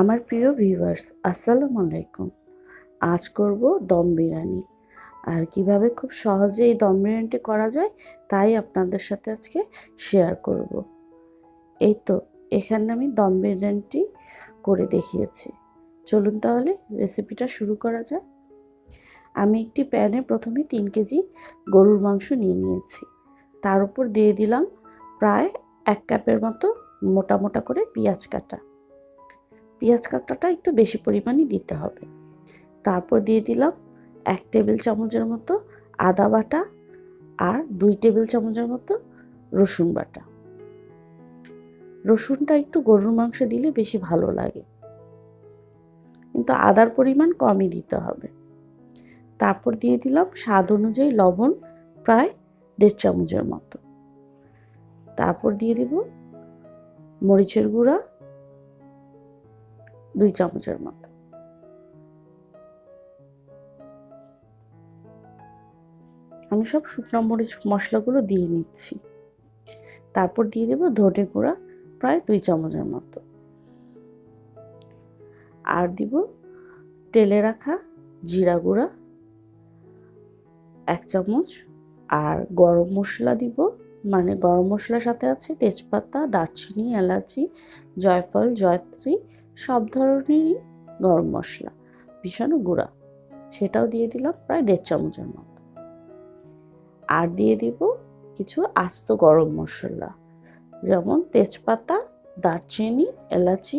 আমার প্রিয় ভিউয়ার্স আসসালামু আলাইকুম। আজ করব দম বিরিয়ানি। আর কীভাবে খুব সহজে এই দম বিরিয়ানিটি করা যায়, তাই আপনাদের সাথে আজকে শেয়ার করব। এই তো, এখানে আমি দম বিরিয়ানিটি করে দেখিয়েছি। চলুন তাহলে রেসিপিটা শুরু করা যায় আমি একটি প্যানে প্রথমে তিন কেজি গরুর মাংস নিয়ে নিয়েছি। তার উপর দিয়ে দিলাম প্রায় এক কাপের মতো মোটা মোটা করে পেঁয়াজ কাটা। পেঁয়াজ কাটাটা একটু বেশি পরিমাণই দিতে হবে। তারপর দিয়ে দিলাম এক টেবিল চামচের মতো আদা বাটা আর দুই টেবিল চামচের মতো রসুন বাটা। রসুনটা একটু গরুর মাংস দিলে বেশি ভালো লাগে। কিন্তু আদার পরিমাণ কমই দিতে হবে। তারপর দিয়ে দিলাম স্বাদ অনুযায়ী লবণ প্রায় দেড় চামচের মতো। তারপর দিয়ে দিব মরিচের গুঁড়া দুই চামচের মতো। আমি সব শুকনো মরিচ মশলাগুলো দিয়ে নিচ্ছি। তারপর দিয়ে দেবো ধনে গুঁড়া, প্রায় দুই চামচের মতো। আর দিব তেলে রাখা জিরা গুঁড়া, এক চামচ। আর গরম মশলা দিব মানে গরম মশলার সাথে আছে তেজপাতা, দারচিনি, এলাচি, জয়ফল, জয়ত্রী, সব ধরনেরই গরম মশলা, ভীষণ গুঁড়া। সেটাও দিয়ে দিলাম প্রায় দেড় চামচের মতো। আর দিয়ে দিব কিছু আস্ত গরম মশলা, যেমন তেজপাতা, দারচিনি, এলাচি।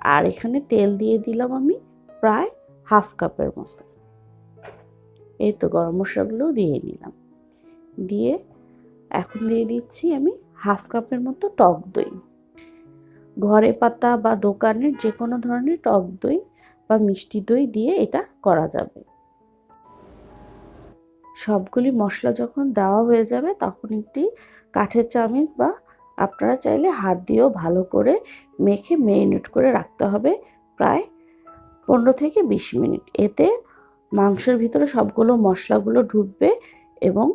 আর এখানে তেল দিয়ে দিলাম আমি প্রায় হাফ কাপের মতো। এই তো গরম মশলাগুলোও দিয়ে নিলাম। দিয়ে এখন দিয়ে দিচ্ছি আমি হাফ কাপের মতো টক দই। ঘরে পাতা বা দোকানের যে কোনো ধরনের টক দই বা মিষ্টি দই দিয়ে এটা করা যাবে। সবগুলি মশলা যখন দেওয়া হয়ে যাবে তখন একটি কাঠের চামিচ বা আপনারা চাইলে হাত দিয়েও ভালো করে মেখে মেরিনেট করে রাখতে হবে প্রায় পনেরো থেকে বিশ মিনিট। এতে মাংসের ভিতরে সবগুলো মশলাগুলো ঢুকবে এবং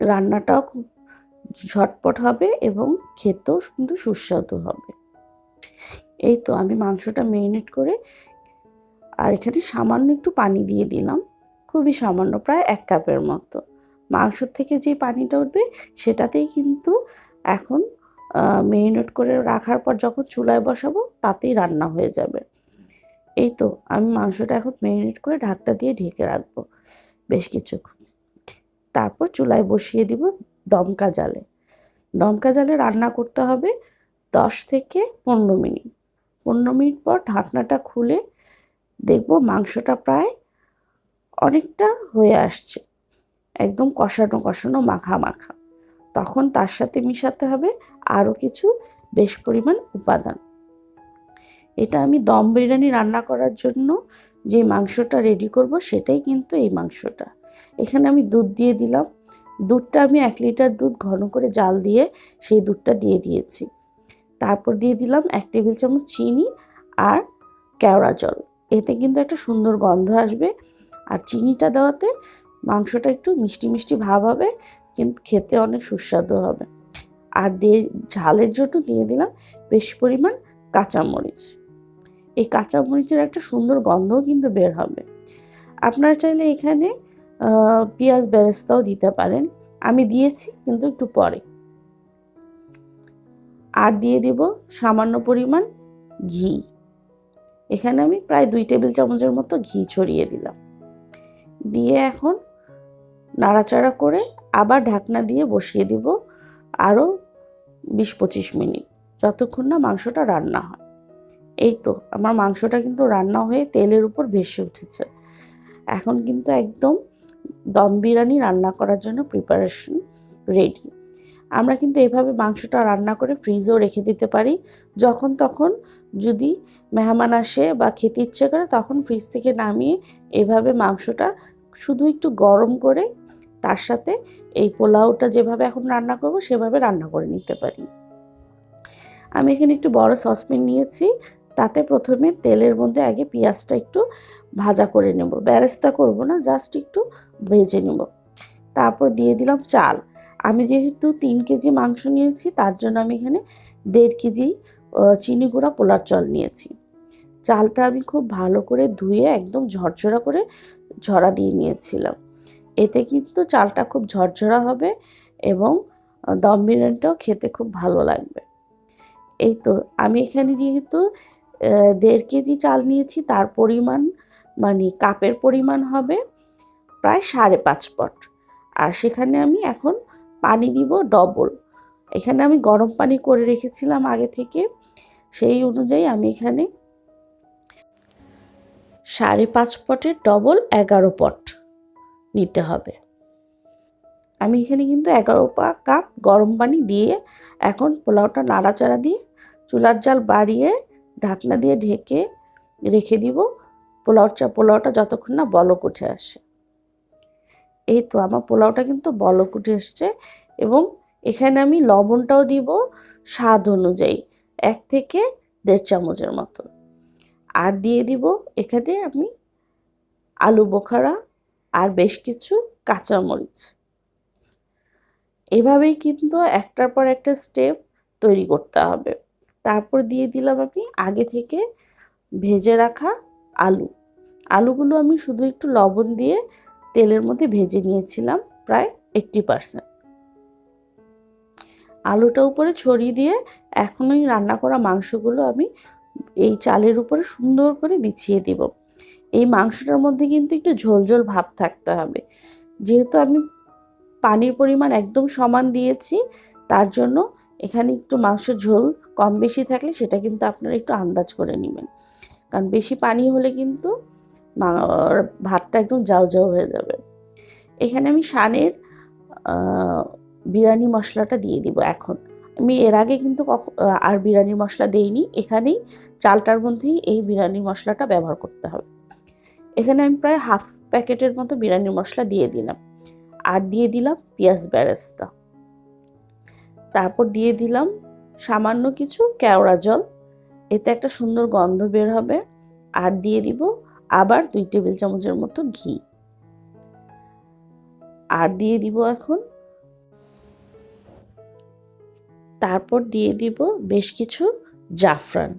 রান্নাটাও ঝটপট হবে এবং খেতেও কিন্তু সুস্বাদু হবে। এই তো আমি মাংসটা মেরিনেট করে আর এখানে সামান্য একটু পানি দিয়ে দিলাম। খুবই সামান্য, প্রায় এক কাপের মতো। মাংসর থেকে যে পানিটা উঠবে সেটাতেই কিন্তু এখন মেরিনেট করে রাখার পর যখন চুলায় বসাবো তাতেই রান্না হয়ে যাবে। এই তো আমি মাংসটা এখন মেরিনেট করে ঢাকটা দিয়ে ঢেকে রাখব বেশ কিছুক্ষণ। তারপর চুলায় বসিয়ে দিব দমকা জালে। দমকা জালে রান্না করতে হবে দশ থেকে পনেরো মিনিট। পনেরো মিনিট পর ঢাকনাটা খুলে দেখব মাংসটা প্রায় অনেকটা হয়ে আসছে। একদম কষানো কষানো মাখা মাখা। তখন তার সাথে মিশাতে হবে আরও কিছু বেশ পরিমাণ উপাদান। এটা আমি দম বিরিয়ানি রান্না করার জন্য যে মাংসটা রেডি করব সেটাই কিন্তু এই মাংসটা। এখানে আমি দুধ দিয়ে দিলাম। দুধটা আমি এক লিটার দুধ ঘন করে জাল দিয়ে সেই দুধটা দিয়ে দিয়েছি। তারপর দিয়ে দিলাম এক টেবিল চামচ চিনি আর কেওড়া জল। এতে কিন্তু একটা সুন্দর গন্ধ আসবে। আর চিনিটা দেওয়াতে মাংসটা একটু মিষ্টি মিষ্টি ভাব হবে, কিন্তু খেতে অনেক সুস্বাদু হবে। আর দিয়ে ঝালের জন্য দিয়ে দিলাম বেশি পরিমাণ কাঁচামরিচ। এই কাঁচামরিচের একটা সুন্দর গন্ধও কিন্তু বের হবে। আপনারা চাইলে এখানে পেঁয়াজ বেরেস্তাও দিতে পারেন। আমি দিয়েছি, কিন্তু একটু পরে। আর দিয়ে দিব সামান্য পরিমাণ ঘি। এখানে আমি প্রায় দুই টেবিল চামচের মতো ঘি ছড়িয়ে দিলাম। দিয়ে এখন নাড়াচাড়া করে আবার ঢাকনা দিয়ে বসিয়ে দিব আরও বিশ পঁচিশ মিনিট, যতক্ষণ না মাংসটা রান্না হয়। এই তো, আমার মাংসটা কিন্তু রান্না হয়ে তেলের উপর ভেসে উঠেছে। এখন কিন্তু একদম দম বিরিয়ানি রান্না করার জন্য প্রিপারেশন রেডি আমরা কিন্তু এভাবে মাংসটা রান্না করে ফ্রিজেও রেখে দিতে পারি। যখন তখন যদি মেহমান আসে বা খেতে ইচ্ছে করে, তখন ফ্রিজ থেকে নামিয়ে এভাবে মাংসটা শুধু একটু গরম করে তার সাথে এই পোলাওটা যেভাবে এখন রান্না করব, সেভাবে রান্না করে নিতে পারি। আমি এখানে একটু বড় সসপ্যান নিয়েছি। তাতে প্রথমে তেলের মধ্যে আগে পেঁয়াজটা একটু ভাজা করে নেব। ব্যারেস্তা করব না, জাস্ট একটু ভেজে নেব। তারপর দিয়ে দিলাম চাল। আমি যেহেতু তিন কেজি মাংস নিয়েছি, তার জন্য আমি এখানে দেড় কেজি চিনি গুঁড়া পোলার চাল নিয়েছি। চালটা আমি খুব ভালো করে ধুয়ে একদম ঝরঝরা করে ঝরা দিয়ে নিয়েছিলাম। এতে কিন্তু চালটা খুব ঝরঝরা হবে এবং দম বিরিয়ানিটাও খেতে খুব ভালো লাগবে। এই তো, আমি এখানে যেহেতু দেড় কেজি চাল নিয়েছি, তার পরিমাণ মানে কাপের পরিমাণ হবে প্রায় সাড়ে পাঁচ পট। আর সেখানে আমি এখন পানি দিব ডবল। এখানে আমি গরম পানি করে রেখেছিলাম আগে থেকে, সেই অনুযায়ী আমি এখানে সাড়ে পাঁচ পটের ডবল এগারো পট নিতে হবে। আমি এখানে কিন্তু এগারো পা কাপ গরম পানি দিয়ে এখন পোলাওটা নাড়াচাড়া দিয়ে চুলার জাল বাড়িয়ে ঢাকনা দিয়ে ঢেকে রেখে দিব। পোলাও চা পোলাওটা যতক্ষণ না বলক উঠে আসে। এই তো আমার পোলাওটা কিন্তু বলক উঠে এসছে এবং এখানে আমি লবণটাও দিব স্বাদ অনুযায়ী, এক থেকে দেড় চামচের মতো। আর দিয়ে দিব এখানে আমি আলু বোখারা আর বেশ কিছু কাঁচামরিচ। এভাবেই কিন্তু একটার পর একটা স্টেপ তৈরি করতে হবে। তারপর দিয়ে দিলাম আমি আগে থেকে ভেজে রাখা আলু। আলুগুলো আমি শুধু একটু লবণ দিয়ে তেলের মধ্যে ভেজে নিয়েছিলাম প্রায় এইট্টি পারসেন্ট আলুটা উপরে ছড়িয়ে দিয়ে এখন ওই রান্না করা মাংসগুলো আমি এই চালের উপরে সুন্দর করে বিছিয়ে দিব। এই মাংসটার মধ্যে কিন্তু একটু ঝোলঝোল ভাব থাকতে হবে। যেহেতু আমি পানির পরিমাণ একদম সমান দিয়েছি তার জন্য এখানে একটু মাংস ঝোল কম বেশি থাকলে সেটা কিন্তু আপনারা একটু আন্দাজ করে নেবেন। কারণ বেশি পানি হলে কিন্তু ভাতটা একদম জাউ জাউ হয়ে যাবে। এখানে আমি শানের বিরিয়ানি মশলাটা দিয়ে দিব এখন। আমি এর আগে কিন্তু আর বিরিয়ানির মশলা দেইনি। এখানেই চালটার মধ্যেই এই বিরিয়ানির মশলাটা ব্যবহার করতে হবে। এখানে আমি প্রায় হাফ প্যাকেটের মতো বিরিয়ানির মশলা দিয়ে দিলাম। আর দিয়ে দিলাম পেঁয়াজ বেরেস্তা। তারপর দিয়ে দিলাম সামান্য কিছু কেওড়া জল। এতে একটা সুন্দর গন্ধ বের হবে। আর দিয়ে দিব আবার দুই টেবিল চামচের মতো ঘি। আর দিয়ে দিব এখন তারপর দিয়ে দিব বেশ কিছু জাফরান।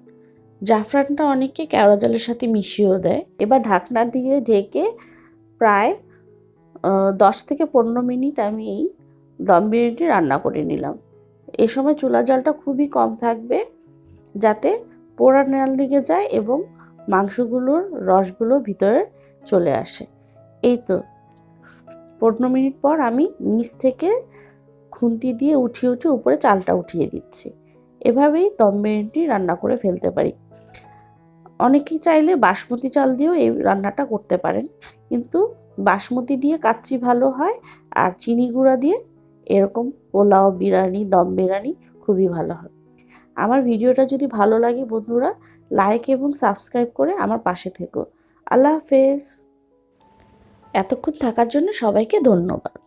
জাফরানটা অনেকে কেওড়া জলের সাথে মিশিয়েও দেয়। এবার ঢাকনা দিয়ে ঢেকে প্রায় দশ থেকে পনেরো মিনিট আমি এই দম বিরিয়ানিটি রান্না করে নিলাম। এ সময় চুলার জলটা খুবই কম থাকবে যাতে পোড়া নেয়াল লেগে যায় এবং মাংসগুলোর রসগুলো ভিতরে চলে আসে। এই তো পনেরো মিনিট পর আমি নিচ থেকে খুন্তি দিয়ে উঠিয়ে উঠে উপরে চালটা উঠিয়ে দিচ্ছি। এভাবেই দম বিরিয়ানিটি রান্না করে ফেলতে পারি। অনেকেই চাইলে বাসমতি চাল দিয়েও এই রান্নাটা করতে পারেন, কিন্তু বাসমতি দিয়ে কাচ্চি ভালো হয় আর চিনি গুঁড়া দিয়ে এরকম পোলাও, বিরিয়ানি, দম বিরিয়ানি খুবই ভালো হয়। আমার ভিডিওটা যদি ভালো লাগে বন্ধুরা লাইক এবং সাবস্ক্রাইব করে আমার পাশে থেকো। আল্লাহ হাফেজ। এতক্ষণ থাকার জন্য সবাইকে ধন্যবাদ।